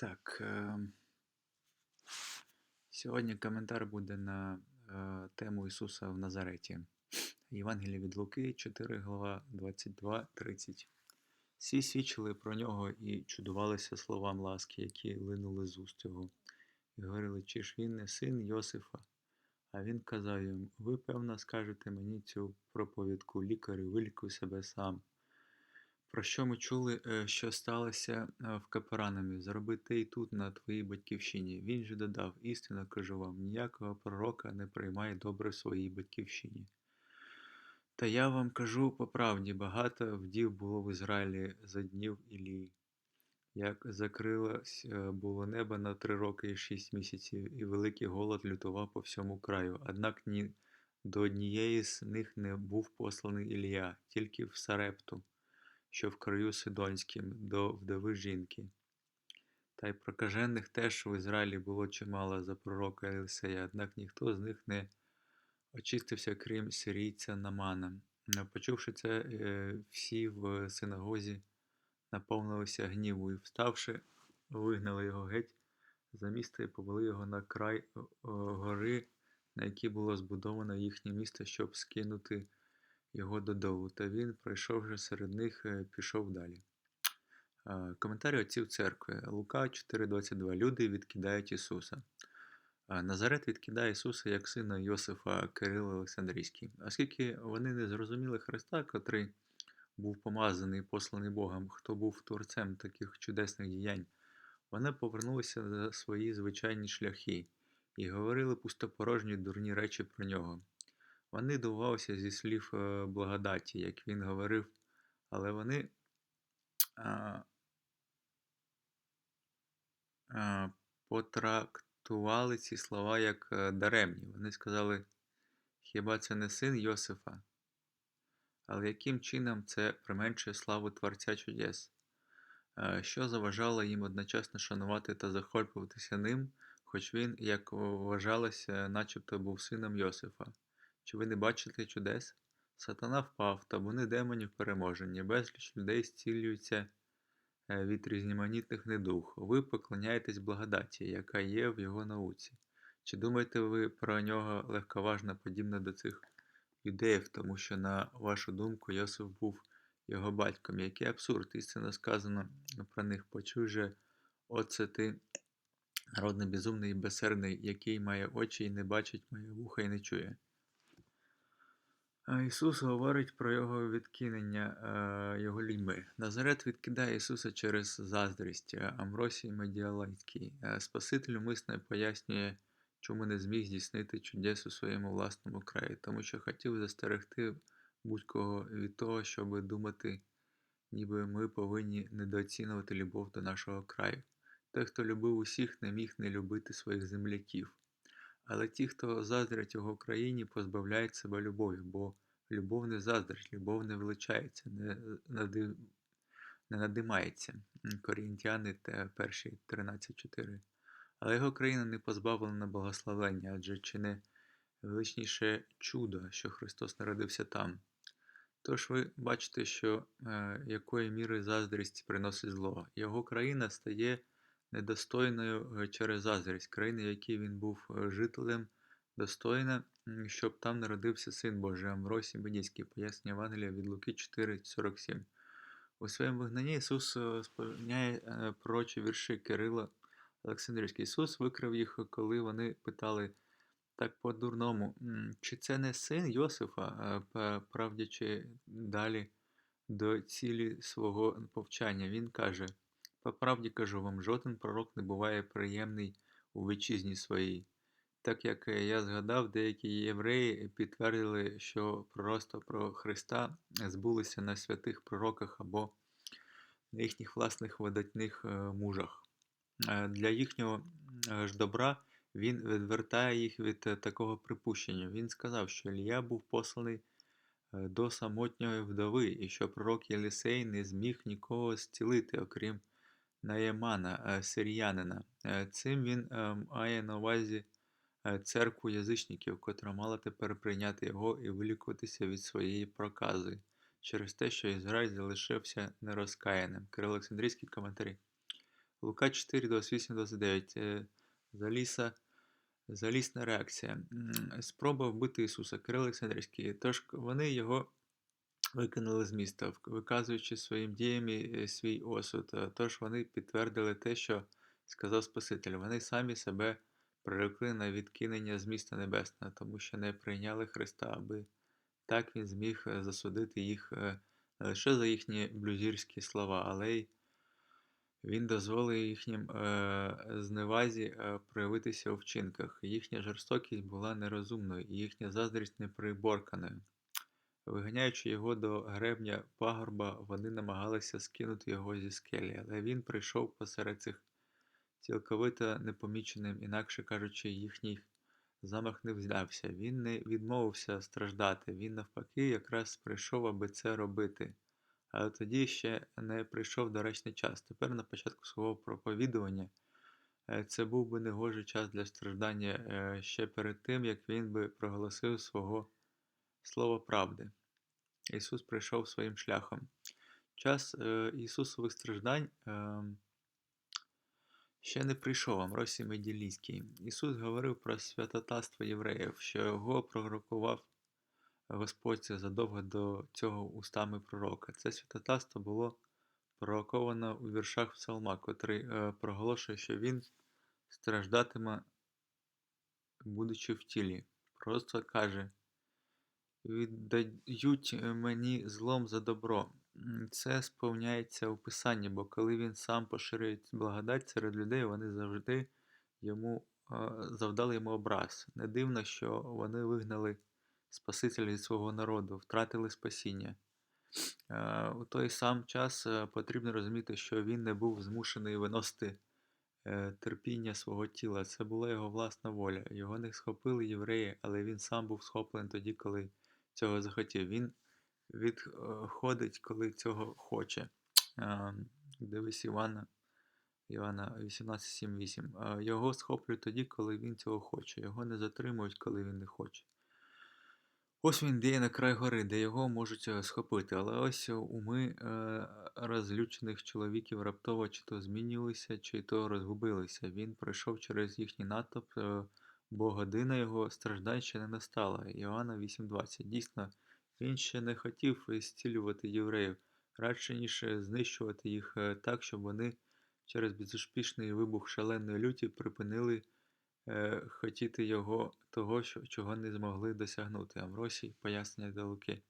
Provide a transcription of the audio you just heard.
Так. Е, сьогодні коментар буде на е, тему Ісуса в Назареті. Євангелія від Луки, 4 глава 22, 30. Всі свідчили про нього і чудувалися словам ласки, які линули з уст його, і говорили, чи ж він не син Йосифа. А він казав їм: Ви, певно, скажете мені цю проповідку лікарю, вилікуй себе сам. Про що ми чули, е, що сталося е, в Каперанамі, зроби те й тут, на твоїй батьківщині. Він же додав, істинно кажу вам, ніякого пророка не приймає добре в своїй батьківщині. Та я вам кажу по правді, багато вдів було в Ізраїлі за днів Ілії, як закрилось е, було небо на три роки і шість місяців, і великий голод лютував по всьому краю. Однак ні до однієї з них не був посланий Ілія, тільки в Сарепту що в краю Сидонським, до вдови жінки. Та й прокажених теж в Ізраїлі було чимало за пророка Елисея, однак ніхто з них не очистився, крім сирійця Намана. Почувши це, е, всі в синагозі наповнилися гніву і, вставши, вигнали його геть за місто і повели його на край гори, на якій було збудовано їхнє місто, щоб скинути його додолу, та він, пройшовши серед них, е, пішов далі. Коментарі отців церкви. Лука 4,22. Люди відкидають Ісуса. Назарет відкидає Ісуса як сина Йосифа Кирила Олександрійський. Оскільки вони не зрозуміли Христа, котрий був помазаний, посланий Богом, хто був творцем таких чудесних діянь, вони повернулися за свої звичайні шляхи і говорили пустопорожні дурні речі про нього. Вони дивувалися зі слів е, благодаті, як він говорив, але вони а, а, потрактували ці слова як е, даремні. Вони сказали, хіба це не син Йосифа? Але яким чином це применшує славу Творця чудес? Що заважало їм одночасно шанувати та захоплюватися ним, хоч він, як вважалося, начебто був сином Йосифа? Чи ви не бачите чудес? Сатана впав, табуни демонів переможені, безліч людей зцілюються е, від різноманітних недух. Ви поклоняєтесь благодаті, яка є в його науці. Чи думаєте ви про нього легковажно подібно до цих юдеїв, тому що, на вашу думку, Йосиф був його батьком? Який абсурд, істинно сказано про них. Почуй же, оце ти, народний безумний і безсердний, який має очі і не бачить, має вуха і не чує. Ісус говорить про його відкинення е, його людьми. Назарет відкидає Ісуса через заздрість. Амросій Медіалайський. Е, Спаситель умисно пояснює, чому не зміг здійснити чудес у своєму власному краї, тому що хотів застерегти будь-кого від того, щоб думати, ніби ми повинні недооцінювати любов до нашого краю. Той, хто любив усіх, не міг не любити своїх земляків. Але ті, хто заздрять його країні, позбавляють себе любові, бо любов не заздрить, любов не величається, не надив... не надимається. Корінтяни та перші 13.4. Але його країна не позбавлена благословення, адже чи не величніше чудо, що Христос народився там. Тож ви бачите, що е, якої міри заздрість приносить зло. Його країна стає недостойною е, через заздрість, країни, в якій він був е, жителем, достойна, щоб там народився Син Божий, Амвросій Медійський, пояснення Евангелія від Луки 4,47. У своєму вигнанні Ісус е, сповняє пророчі вірші Кирила Олександрівський. Ісус викрив їх, коли вони питали так по-дурному, чи це не син Йосифа, правдячи далі до цілі свого повчання. Він каже. По правді кажу вам, жоден пророк не буває приємний у вітчизні своїй. Так як е, я згадав, деякі євреї підтвердили, що пророцтва про Христа збулися на святих пророках або на їхніх власних видатних е, мужах. Е, для їхнього ж добра він відвертає їх від такого припущення. Він сказав, що Ілія був посланий до самотньої вдови, і що пророк Єлисей не зміг нікого зцілити, окрім Наємана, е, сиріянина. Е, цим він е, має на увазі церкву язичників, котра мала тепер прийняти його і вилікуватися від своєї прокази через те, що Ізраїль залишився нерозкаяним. Кирило Олександрійський коментарі. Лука 4, 28, 29. Е, Заліса, залісна реакція. Спроба вбити Ісуса, Кирил Олександрівський. Тож вони його викинули з міста, виказуючи своїм діями свій осуд. Е, Тож вони підтвердили те, що сказав Спаситель. Вони самі себе прирекли на відкинення з міста небесного, тому що не прийняли Христа, аби так він зміг е, засудити їх е, не лише за їхні блюзірські слова, але й він дозволив їхнім е, зневазі е, проявитися у вчинках. Їхня жорстокість була нерозумною, і їхня заздрість неприборканою. Виганяючи його до гребня пагорба, вони намагалися скинути його зі скелі, але він прийшов посеред цих цілковито непоміченим, інакше кажучи, їхній замах не вдався. Він не відмовився страждати, він навпаки якраз прийшов, аби це робити. Але тоді ще не прийшов доречний час. Тепер на початку свого проповідування е, це був би негожий час для страждання е, ще перед тим, як він би проголосив свого слова правди. Ісус прийшов своїм шляхом. Час е, Ісусових страждань е, ще не прийшов Амросій Меділійський. Ісус говорив про святотатство євреїв, що його пророкував Господь задовго до цього устами пророка. Це святотатство було пророковано у віршах Псалма, котрий е, проголошує, що він страждатиме, будучи в тілі. Просто каже: віддають мені злом за добро. Це сповняється у Писанні, бо коли він сам поширює благодать серед людей, вони завжди йому е, завдали йому образ. Не дивно, що вони вигнали Спасителя від свого народу, втратили спасіння. Е, У той сам час е, потрібно розуміти, що він не був змушений виносити е, терпіння свого тіла. Це була його власна воля. Його не схопили євреї, але він сам був схоплений тоді, коли цього захотів. Він відходить, коли цього хоче. Дивись Івана, Івана 18.7.8. Е, Його схоплюють тоді, коли він цього хоче. Його не затримують, коли він не хоче. Ось він йде на край гори, де його можуть е, схопити, але ось уми е, розлючених чоловіків раптово чи то змінювалися, чи то розгубилися. Він пройшов через їхній натовп, е, бо година його страждань ще не настала. Іоанна 8.20. Дійсно, він ще не хотів зцілювати євреїв, радше ніж знищувати їх е, так, щоб вони через безуспішний вибух шаленої люті припинили е, хотіти його того, чого не змогли досягнути. Амросій, пояснення до Луки.